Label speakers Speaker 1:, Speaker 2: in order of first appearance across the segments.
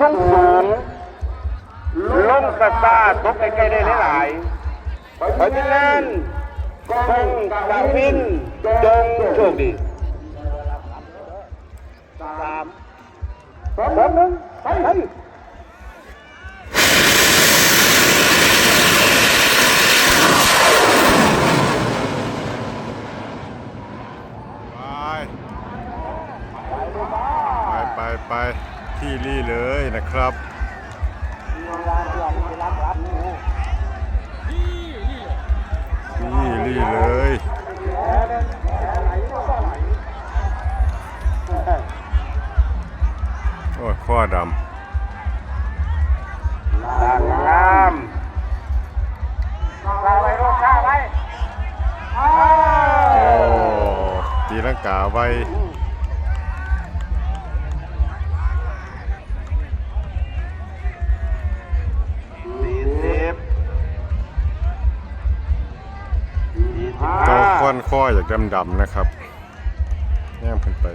Speaker 1: สูงสูงลงสตาร์ตกใกล้ๆได้หลายๆเพราะฉะนั้นจงกาวินจงโชคดีสามสองหนึ่งไป
Speaker 2: ไปไปไป ที่รี่เลยนะครับที่รี่เลยโอ้ยข้อด
Speaker 1: ทางน้ำำ
Speaker 2: โอ้ตีลังกาไว้
Speaker 1: สี่สิบห้า
Speaker 2: เจ้าค้อนข้ออยากดำๆนะครับแง่มขึ้นไป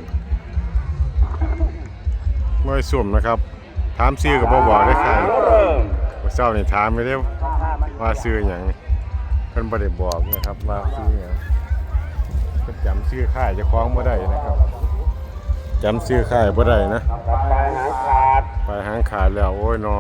Speaker 2: ม่สุ่มนะครับ ถามซื้อกับบ่บอกได้ใคร
Speaker 1: เริ่ม
Speaker 2: ว่าเจ้านี่ถามไม่ได้ว่าซื้ออย่างเพิ่นบ่ได้บอกนะครับว่าซื้อหยังเพิ่นจำซื้อค่ายเจะคล้าของบ่ได้นะครับจำซื้อค่ายบ่ได้นะ
Speaker 1: ปหางขาด
Speaker 2: ไปหางขาดแล้วโอ้ยเนอ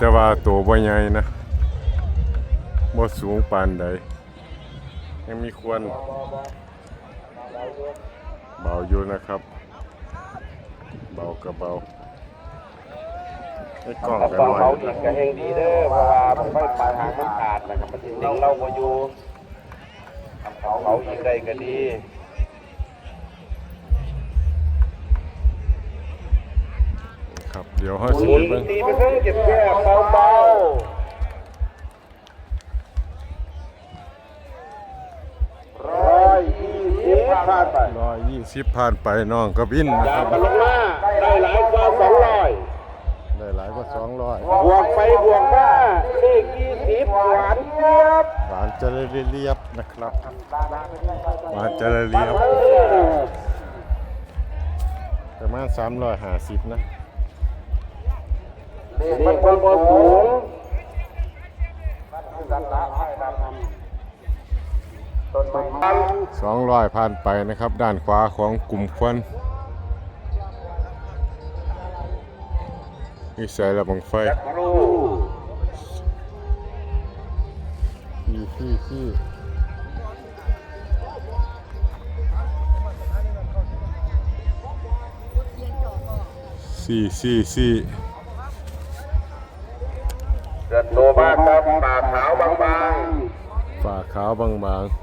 Speaker 2: แต่ว่าตัวบ่ใหญ่นะบ่สูงปานใดยังมีควรเบาอยู่นะครับ เบากับเบาไอ้กล้องกันหน่อย
Speaker 1: กก็เฮงดีเด้อเพราะว่าผมไปปลายหางมันขาดนะครับมันสิเล็งเราบ่อยู่เขาเขาอีกได้ก็ดี
Speaker 2: ครับเดี๋ยวเฮาสิ
Speaker 1: หมุน
Speaker 2: ไปเบิ่ง
Speaker 1: ตีไปเพิ่งเจ็บแค่เบาๆร้อยยี่สิบผ่านไป
Speaker 2: ร้อยยี่สิบผ่านไปน้องก็บินนะ
Speaker 1: อ
Speaker 2: ค
Speaker 1: ย่า
Speaker 2: รับ
Speaker 1: งกันลงมาได้หลายกว่าสองร้อย
Speaker 2: ได้หลายกว่าสองร้อย
Speaker 1: บวกไปบวกมาเลขยี่สิบหวานเจี๊ยบ
Speaker 2: หวานจะเรียบๆนะครับหวานจะเรียบประมาณสามร้อยห้าสิบนะ
Speaker 1: เลขมันคนบนสูง
Speaker 2: สองร้อยผ่านไปนะครับ ด้านขวาของกลุ่มควันนี่ใส่ระบังไฟขี้ขี้ขี้สี่สี่สี่
Speaker 1: เกิดโตมากครับปากขาวบาง
Speaker 2: ฝ่าขาวบาง
Speaker 1: ๆ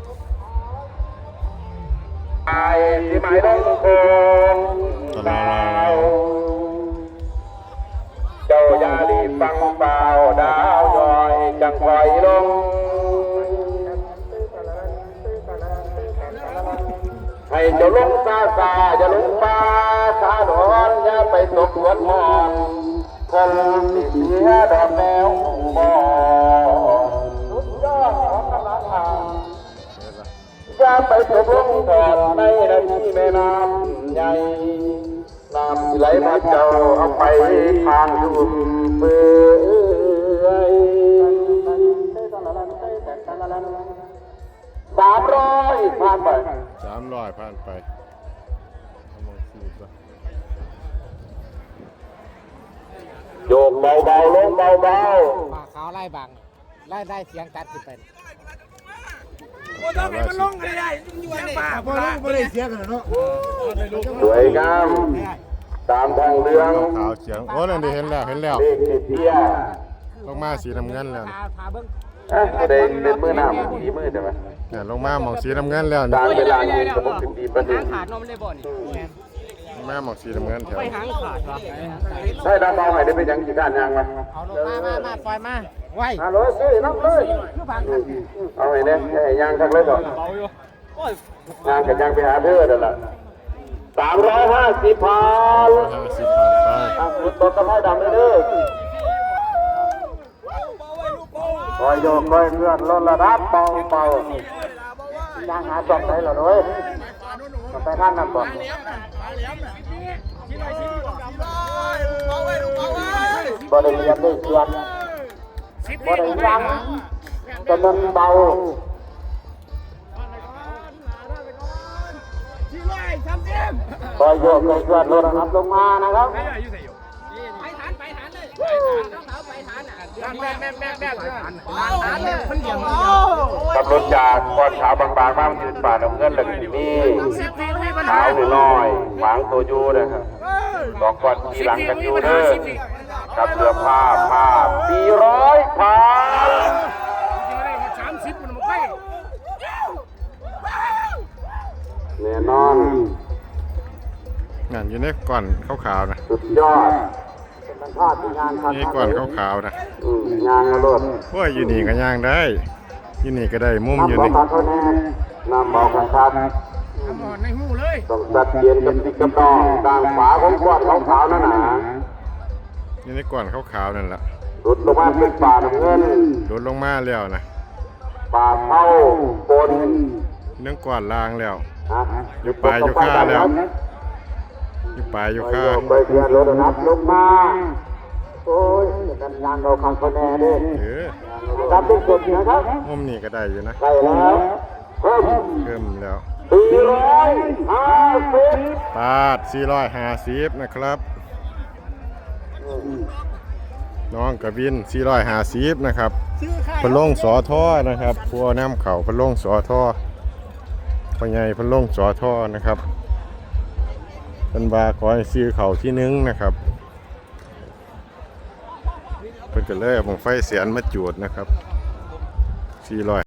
Speaker 1: ไอ้ที่หมายต้องคงดาวเจ้าอย่ารีบฟังเปล่าดาวย่อยจังไฟลง ให้เจ้าลงซาซาอย่าลงป่าสาดอนอย่าไปตกสวนหอนคงสิเสียดอกแม่ กลงถอดในนาทีแม่น้ำใหญ่น้ำไหลมาเจ้าเอาไปทางยุ่มเปื่อยสามร้อยผ่านไป
Speaker 2: สามร้อยผ่านไป
Speaker 1: โยกเบาๆลงเบา
Speaker 3: ปลาขาวไล่บังไล่ได้เสียงตัดขึ้นไป
Speaker 4: โอ้ทำไมมันลงไม่ได้มันอยู่ในป่า
Speaker 3: พอแล้วไม่ได้เสียงเนาะ
Speaker 1: ๆสวยงามตามทางเรื่อง
Speaker 2: ขาวเขียงโอ้นั่นดิเห็นแล้วเห็นแล้ว
Speaker 1: เลขติดเตี้ย
Speaker 2: ลงมาสีน้ำเงินแล้ว
Speaker 3: พาพาเบิ้ง
Speaker 1: เอ้ยแสดงเป็นมือหน้าดีมือใช่ไหม
Speaker 2: เนี่ยลงมาหมองสีน้ำเงินแล้ว
Speaker 1: ตา
Speaker 2: นี่
Speaker 1: มเวลาเงินสมองถึงดีประเด็
Speaker 4: หานงขาดนมเลยบ่นี่
Speaker 2: ลงมาหมองสีน้ำเงินแถว
Speaker 4: ไปหางขาดวะ
Speaker 1: ใช่ดาวเบาให้ได้ไปยังกี่ด้านยางมา
Speaker 3: เอาลงมามามาปล่อยมา วา
Speaker 1: ยหลโหลซื้อน้ำเลยเอาไอ้เนี่ยไอ้ยางทักเลยก่อนงานกับยางไปหาเพื่อนนั่นแหละสามร้อยห้าสิบพัน
Speaker 2: ห้าสิบพันไป
Speaker 1: อะะไคร้ดำเลยเด้อคอยโยกคอยเงื่อนลดระดับเบาเบายางหาจอบไหนเหรอเน้ยไปท่านนั่นก่อน
Speaker 4: บ
Speaker 1: ริเวณได้เตือน บริยังจำนวนเบา
Speaker 4: ที่ร้อยสามสิบ
Speaker 1: คอยโยกคอยเคลื่อนลดระดับลงมานะครับ
Speaker 4: ไปฐานไปฐานเลยไปฐานเขาไปฐานอะแม่แม่แม่แม่ฐานฐานเลยคนเดียว
Speaker 1: ขับรถจากก้อนขาวบางๆบ้างยืนป่าน้ำเงินแล้วก็มี
Speaker 4: สิบปีไม่
Speaker 1: ขา
Speaker 4: หาว
Speaker 1: น้อยๆวางตัวยูนะครับสองก้อนทีหลังกันยูเด้อกับเรือผ้าผ้
Speaker 2: อยู่ในก่อนขาวๆนะ
Speaker 1: สุดยอดเป็นภาพที่งานครับ
Speaker 2: นี่ก่อนขาวๆนะ
Speaker 1: อืมงานกระโดด
Speaker 2: โอ้ยอยู่นี่ก็ย่างได้อยู่นี่ก็ได้มุมอยู่
Speaker 1: น้ำบอ
Speaker 2: นี่
Speaker 1: กกันเท่านี้น้ำบอกกันชัด
Speaker 4: หมดในหูเลย
Speaker 1: ต้องตัดเย็นกับติ๊กกับนองต่างฝาของก้อนขาวๆนั่นน่ะ
Speaker 2: อยู่ในก่อนขาวๆนั่นแหละ
Speaker 1: หลุดลงมาเป็นป่าน้ำเงิน
Speaker 2: โดดลงมาแล้วนะ
Speaker 1: ป่าเท่าปน
Speaker 2: เรื่องก่อนล่างแล้ว
Speaker 1: ฮะ
Speaker 2: อยู่ป่าอยู่ข้าแล้ว อยู่ป่าอยู่ข้า
Speaker 1: ไปเทียนรถนับลงมาโอ้ยกันงานเราคำคะแนนดิ
Speaker 2: เออ
Speaker 1: รับเป็นสุดนะครับ
Speaker 2: มุมนี่ก็ได้อยู่นะ
Speaker 1: ใช่แล้วเพิ่ม
Speaker 2: เพิ่มแล้ว
Speaker 1: สี่ร้อยห้าสิบ
Speaker 2: ปาด450นะครับ น้องกระบิน450นะครับพะโลงสอท่อนะครับพัวน้ำเข่าพะโลงสอท่อพ่อใหญ่พะโลงสอท่อนะครับ เป็นบาขอให้ซื้อเขาที่หนึงนะครับเพิ่นก็เลยเอาบังไฟเสียนมาจูดนะครับ400